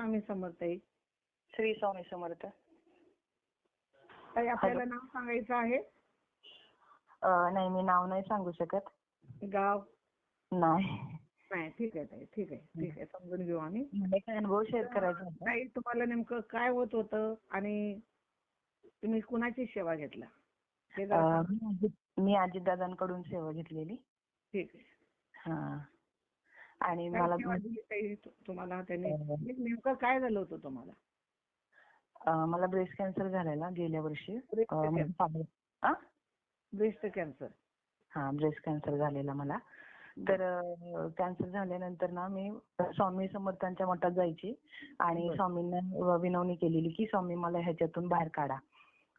स्वामी समर्थ आहे. श्री स्वामी समर्थ. ताई आपल्याला नाव सांगायचं आहे? अं, नाही मी नाव नाही सांगू शकत. गाव? नाही. नाही ठीक आहे ताई ठीक आहे ठीक आहे समजून घेऊ आम्ही. मला एक अनुभव शेअर करायचा होता. ताई तुम्हाला नेमकं काय होत होतं आणि तुम्ही कुणाची सेवा घेतला? हे जरा अं, सांगा. मी अजित- मी अजितदादांकडून सेवा घेतलेली. ठीक आहे. हा. आणि मला तुम्हाला त्यांनी नेमकं काय झालं होतं तुम्हाला मला ब्रेस्ट कॅन्सर झालेला गेल्या वर्षी म्हणजे? ब्रेस्ट कॅन्सर हा ब्रेस्ट कॅन्सर झालेला मला तर कॅन्सर झाल्यानंतर ना मी स्वामी समर्थांच्या मठात जायची आणि. स्वामींना विनवणी केलेली की स्वामी मला ह्याच्यातून बाहेर काढा.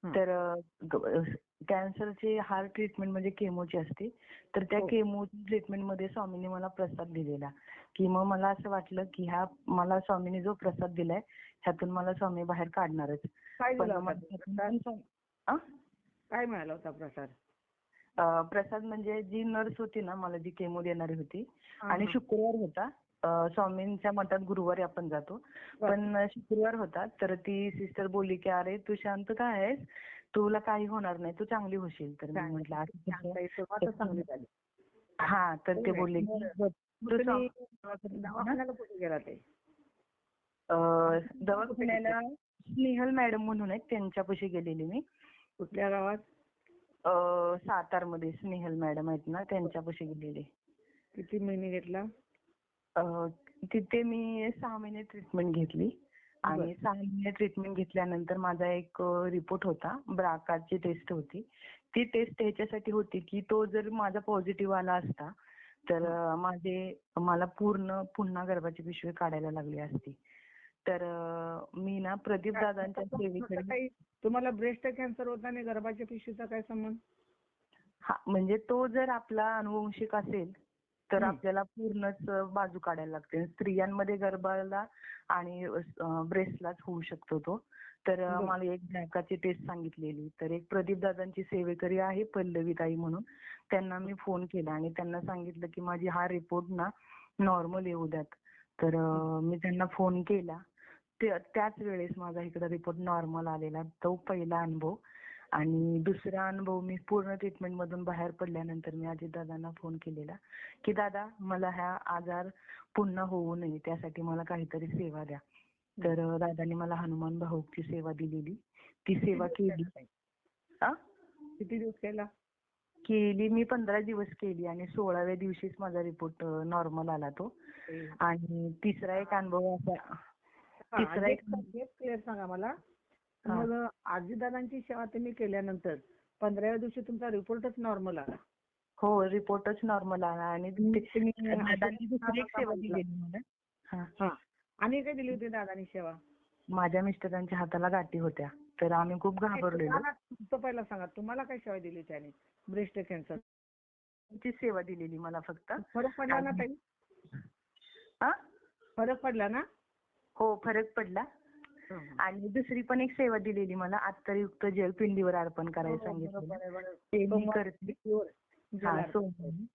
तर कॅन्सरची हार्ट ट्रीटमेंट म्हणजे केमोची असते. तर त्या हो. केमो ट्रीटमेंटमध्ये स्वामींनी मला प्रसाद दिलेला. की मग मला असं वाटलं की ह्या मला स्वामींनी जो प्रसाद दिलाय ह्यातून मला स्वामी बाहेर काढणारच. काय मिळाला होता प्रसाद? प्रसाद म्हणजे जी नर्स होती ना मला जी केमो देणारी होती. हा, आणि हा. शुक्रवार होता. स्वामींच्या मठात गुरुवारी आपण जातो. पण शुक्रवार होता तर ती सिस्टर बोलली की अरे तू शांत का आहेस? तुला काही होणार नाही तू चांगली होशील. तर मी. म्हटलं हा तर ते. बोलले की दवाखान्याला स्नेहल मॅडम म्हणून आहेत त्यांच्यापाशी गेलेली मी. कुठल्या गावात? सातारमध्ये स्नेहल मॅडम आहेत ना त्यांच्यापाशी गेलेली. किती महिने घेतला? तिथे मी सहा महिने ट्रीटमेंट घेतली. आणि. सहा महिने ट्रीटमेंट घेतल्यानंतर माझा एक रिपोर्ट होता. ब्राकाची टेस्ट होती. ती टेस्ट ह्याच्यासाठी होती की तो जर माझा पॉझिटिव्ह आला असता तर माझे मला पूर्ण पुन्हा गर्भाची पिशवी काढायला लागली असती. तर मी ना प्रदीप दादांच्या सेवेकडे तुम्हाला ब्रेस्ट कॅन्सर होता आणि गर्भाच्या पिशवीचा काय संबंध? हा म्हणजे तो जर आपला अनुवंशिक असेल तर. आपल्याला पूर्णच बाजू काढायला लागते. स्त्रियांमध्ये गर्भाला आणि ब्रेस्टलाच होऊ शकतो तो. तर. मला एक ब्रॅकाची टेस्ट सांगितलेली. तर एक प्रदीप दादांची सेवेकरी आहे पल्लवी ताई म्हणून. त्यांना मी फोन केला आणि त्यांना सांगितलं की माझी हा रिपोर्ट ना नॉर्मल येऊ द्यात. तर मी त्यांना फोन केला. त्याच वेळेस माझा इकडे रिपोर्ट नॉर्मल आलेला. तो पहिला अनुभव. आणि दुसरा अनुभव मी पूर्ण ट्रीटमेंट मधून बाहेर पडल्यानंतर मी अजित दादांना फोन केलेला की दादा मला हा आजार पुन्हा होऊ नये त्यासाठी मला काहीतरी सेवा द्या. तर दादांनी मला हनुमान भाऊची सेवा दिलेली. ती सेवा केली? किती दिवस केला केली मी पंधरा दिवस केली आणि सोळाव्या दिवशीच माझा रिपोर्ट नॉर्मल आला तो. आणि तिसरा एक अनुभव असा तिसरा एक क्लिअर सांगा मला. मग आजीदादांची सेवा तुम्ही केल्यानंतर पंधराव्या दिवशी तुमचा रिपोर्टच नॉर्मल आला. हो रिपोर्टच नॉर्मल आला आणि दादांनी दुसरी एक सेवा मला. हा. हा. आणि काय दिली होती दादानी सेवा? माझ्या मिस्टरांच्या हाताला गाठी होत्या. तर आम्ही खूप घाबरलेलो. तुम्हाला- तुमचं पहिला सांगा. तुम्हाला काय सेवा दिली त्याने ब्रेस्ट कॅन्सर ची सेवा दिलेली मला फक्त. फरक पडला ना ताई? हा? फरक पडला ना? हो फरक पडला. आणि दुसरी पण एक सेवा दिलेली मला अत्तरयुक्त जेल पिंडीवर अर्पण करायला सांगितलं ते मी करते. हा, सोमवारी.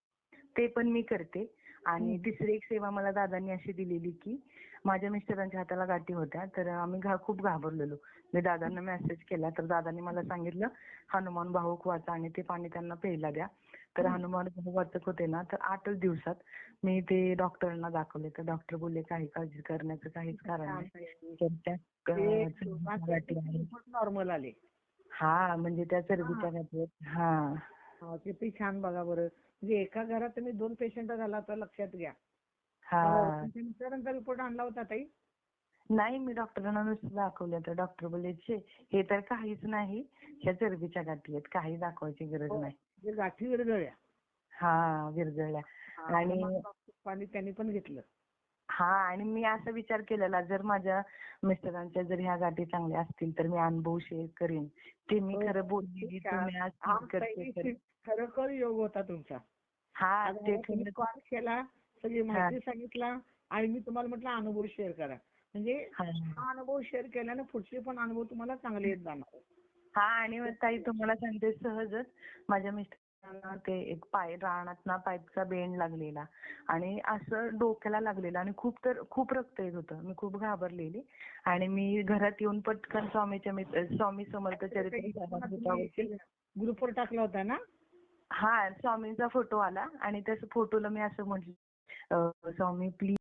ते पण मी करते. आणि. तिसरी एक सेवा मला दादांनी अशी दिलेली की माझ्या मिस्टरांच्या हाताला गाठी होत्या तर आम्ही खूप घाबरलेलो. मी दादांना मेसेज केला तर दादांनी मला सांगितलं हनुमान भाऊक वाचा आणि ते पाणी त्यांना प्यायला द्या. तर हनुमान वाचक होते ना तर आठच दिवसात मी ते डॉक्टरांना दाखवले. तर डॉक्टर बोलले काही काळजी करण्याचं काहीच कारण नाही. नॉर्मल आले? हा म्हणजे त्या चरबीच्या आहेत. हा. हा, किती छान बघा बरं. म्हणजे एका घरात तुम्ही दोन पेशंट झाला तर लक्षात घ्या. हा. रिपोर्ट आणला होता ताई? नाही मी डॉक्टरांना नुसतं दाखवलं. तर डॉक्टर बोलले "छे, हे तर काहीच नाही. ह्या चरबीच्या गाठी आहेत. काही दाखवायची गरज नाही. जे गाठी विरघळल्या. हा विरजळल्या आणि पाणी त्यांनी पण घेतलं. हा आणि मी असा विचार केलेला जर माझ्या मिस्टरांच्या जर ह्या गाठी चांगल्या असतील तर मी अनुभव शेअर करेन. ते मी हो. खरं बोललेली हा, तर- खरोखर योग होता तुमचा. हा तुम्ही कॉल केला सगळी माहिती सांगितला आणि मी तुम्हाला म्हटलं अनुभव शेअर करा. म्हणजे. हा. अनुभव शेअर केल्याने पुढचे पण अनुभव तुम्हाला चांगले येत जाणार. हा आणि ताई तुम्हाला सांगते सहजच माझ्या मिस्टर ना ते एक पाय रानात ना पाईपचा बेंड लागलेला आणि असं डोक्याला लागलेलं आणि खूप तर खूप रक्त येत होतं. मी खूप घाबरलेली आणि मी घरात येऊन पटकन स्वामीच्या मित्र स्वामी समर्थ चरित्र ग्रुपवर टाकला होता ना? हा स्वामींचा फोटो आला आणि त्या फोटोला मी असं म्हटलं स्वामी प्लीज